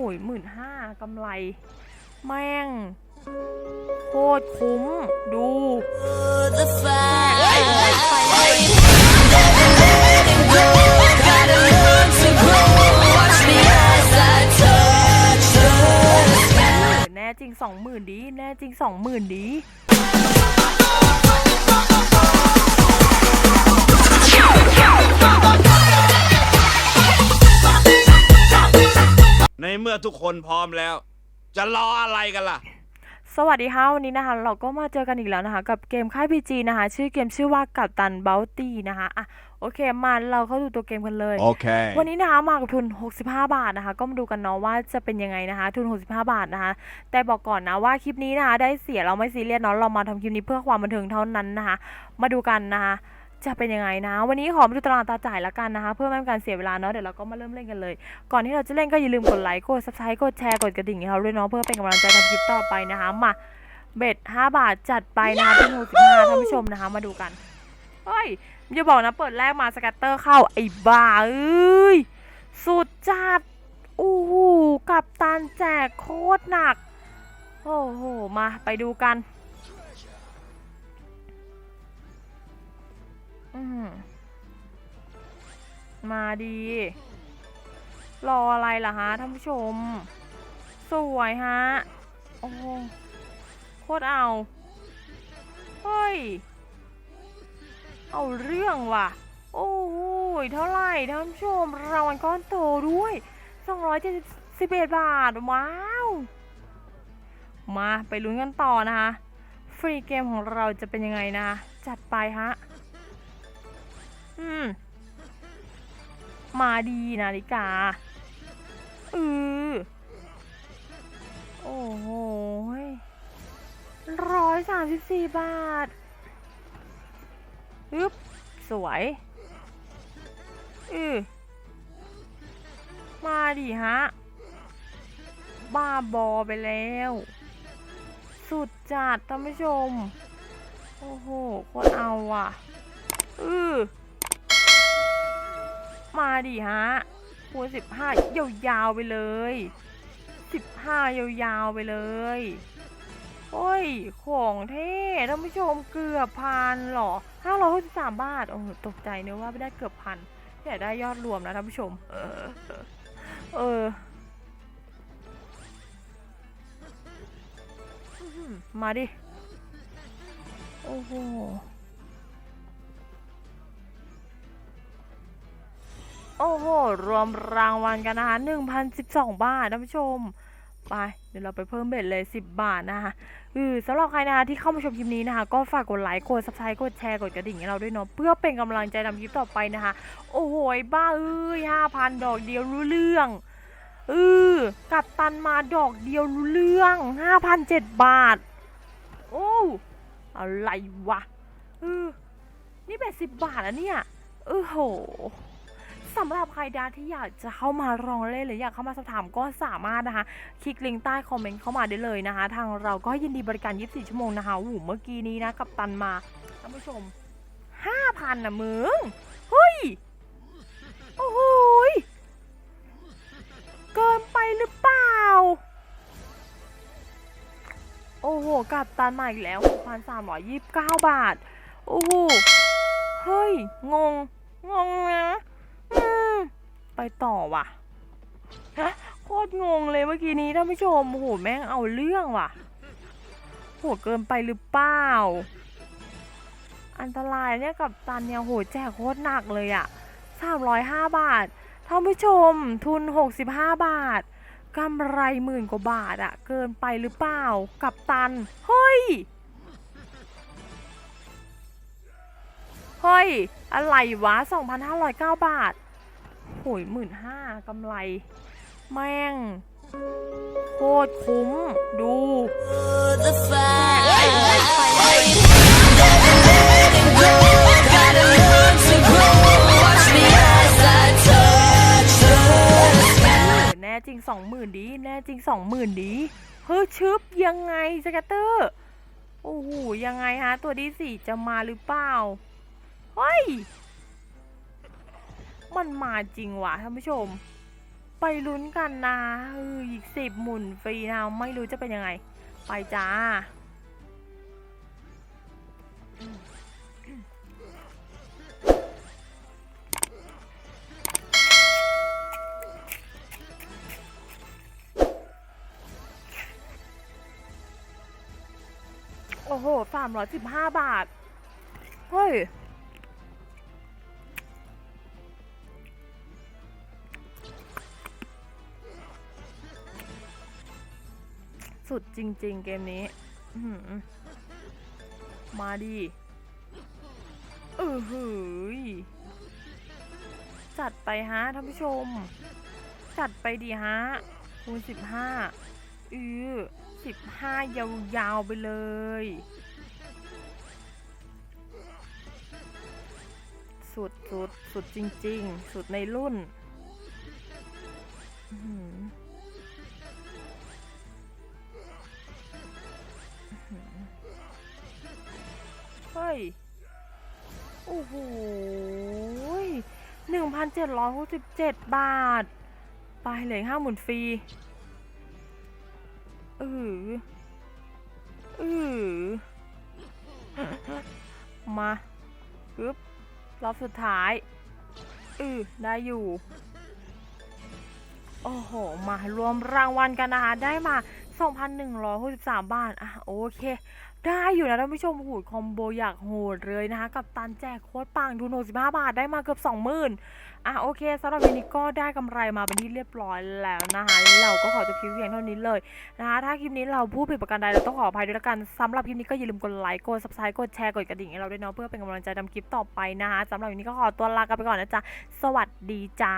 โหยหมื่นห้ากำไร แม่ง โคตรคุ้ม ดูแน่จริงสองหมื่นดี แน่จริงสองหมื่นดี ทุกคนพร้อมแล้ว จะรออะไรกันล่ะ สวัสดีค่ะวันนี้นะคะ เราก็มาเจอกันอีกแล้วนะคะ กับเกมค่าย PG นะคะ ชื่อเกมชื่อว่ากับตันเบลตี้นะคะอะโอเคมาเราเข้าดูตัวเกมกันเลย Okay. วันนี้นะคะมากับทุน 65 บาทนะคะ ก็มาดูกันเนาะว่าจะเป็นยังไงนะคะ ทุน 65 บาทนะคะ แต่บอกก่อนนะว่าคลิปนี้นะคะ ได้เสียเราไม่ซีเรียสเนาะเรามาทำคลิปนี้เพื่อความบันเทิงเท่านั้นนะคะ มาดูกันนะคะ จะเป็นยังไงนะ วันนี้ขอมาดูตารางตาจ่ายละกันนะคะ เพื่อไม่ให้เป็นการเสียเวลาเนาะเดี๋ยวเราก็มาเริ่มเล่นกันเลย ก่อนที่เราจะเล่นก็อย่าลืมกดไลค์กด subscribe กดแชร์กดกระดิ่งให้เราด้วยเนาะเพื่อเป็นกำลังใจทำคลิปต่อไปนะคะมาเบ็ด5บาทจัดไปนะคะทุน65ท่านผู้ชมนะคะมาดูกันเฮ้ยอย่าบอกนะเปิดแรกมาสกัตเตอร์เข้าไอ้บ้าเอ้ยสุดจัดโอ้โหกับตันแจกโคตรหนัก โอ้โหมาไปดูกัน มาดี รออะไรล่ะฮะท่านผู้ชม สวยฮะ โอ้โหโคตรเอา เฮ้ย เอาเรื่องว่ะ โอ้โหเท่าไหร่ท่านผู้ชม รางวัลก้อนโตด้วย271บาท ว้าว มาไปลุ้นกันต่อนะคะ ฟรีเกมของเราจะเป็นยังไงนะจัดไปฮะ อืม มาดีนาฬิกา อือ โอ้โหร้อยสามสิบสี่บาทอึ๊บ สวย อือ มาดิฮะ บ้าบอไปแล้ว สุดจัดท่านผู้ชม โอ้โหโคตรเอาอะ ดิฮะคูณสิบห้ายาวๆไปเลยสิบห้ายาวๆไปเลย โอ้ย ของเท่ท่านผู้ชมเกือบพันหรอห้าร้อยหกสิบสามบาท โอ้ตกใจเนอะว่าไม่ได้เกือบพันแต่ได้ยอดรวมนะท่านผู้ชม เออ เออ มาดิ โอ้โห โอ้โห รวมรางวัลกันนะคะหนึ่งพันสิบสองบาทท่านผู้ชม ไป เดี๋ยวเราไปเพิ่มเบ็ดเลย 10 บาทนะคะอือสำหรับใครนะคะที่เข้ามาชมคลิปนี้นะคะ ก็ฝากกดไลค์ กด subscribe กดแชร์ กดกระดิ่งให้เราด้วยเนาะ เพื่อเป็นกำลังใจทำคลิปต่อไปนะคะ โอ้โห บ้าเอ้ยห้าพันดอกเดียวรู้เรื่องเออกับตันมาดอกเดียวรู้เรื่องห้าพันเจ็ดบาท โอ้อะไรวะเออนี่เป็นสิบบาทแล้วเนี่ยเออโห สำหรับใครดาที่อยากจะเข้ามาลองเล่นหรืออยากเข้ามาสอบถามก็สามารถนะคะ คลิกลิงก์ใต้คอมเมนต์เข้ามาได้เลยนะคะ ทางเราก็ยินดีบริการ 24 ชั่วโมงนะคะโอ้โหเมื่อกี้นี้นะกับตันมาท่านผู้ชม 5,000นะมึงเฮ้ย โอ้โหเกินไปหรือเปล่า โอ้โหกับตันมาอีกแล้ว 6,329 บาท โอ้โห เฮ้ย งง งง ไปต่อว่ะฮะโคตรงงเลยเมื่อกี้นี้ท่านผู้ชมโอ้โหแม่งเอาเรื่องว่ะโหเกินไปหรือเปล่า อันตรายเนี่ยกับตันเนี่ยโหแจกโคตรหนักเลยอะ305 บาท ท่านผู้ชมทุน 65 บาทกำไรหมื่นกว่าบาทอะเกินไปหรือเปล่า กับตัน เฮ้ย เฮ้ย อะไรวะ 2,509 บาท โหยหมื่นห้ากำไร แม่ง โคตรคุ้ม ดูแน่จริงสองหมื่นดี แน่จริงสองหมื่นดี เฮ้ยชึบยังไงสกัตเตอร์ โอ้โห ยังไงฮะ ตัวดีสี่จะมาหรือเปล่า เฮ้ย มันมาจริงว่ะท่านผู้ชม ไปลุ้นกันนะเอออีกสิบหมุนฟรีนะไม่รู้จะเป็นยังไง ไปจ้าโอ้โหสามร้อยสิบห้าบาท เฮ้ย สุดจริง ๆ เกมนี้มาดิเออหือจัดไปฮะท่านผู้ชม จัดไปดีฮะคูณสิบห้าอือสิบห้ายาวๆไปเลยสุดสุดสุดจริง ๆ สุดในรุ่น ฮ้ย โอ้โหหนึ่งพันเจ็ดร้อยหกสิบเจ็ดบาท ไปเหลยห้าหมื่นฟรีเออเออมาปึ๊บรอบสุดท้ายเออได้อยู่ โอ้โห มารวมรางวัลกันนะคะ ได้มา 2,163 บาท อะ โอเค ได้อยู่นะท่านผู้ชมหูยคอมโบอยากโหดเลยนะคะ กับตันแจกโค้ดปังทุน65บาทได้มาเกือบ 20,000 อะ โอเคสำหรับวันนี้ก็ได้กำไรมาเป็นที่เรียบร้อยแล้วนะคะ เราก็ขอจบคลิปเพียงเท่านี้เลยนะคะ ถ้าคลิปนี้เราพูดผิดประการใดเราต้องขออภัยด้วยละกันสำหรับคลิปนี้ก็อย่าลืมกดไลค์ กด subscribe กดแชร์ กดกระดิ่งให้เราด้วยเนาะเพื่อเป็นกำลังใจทำคลิปต่อไปนะคะสำหรับวันนี้ก็ขอตัวลากันไปก่อนนะจ๊ะ สวัสดีจ้า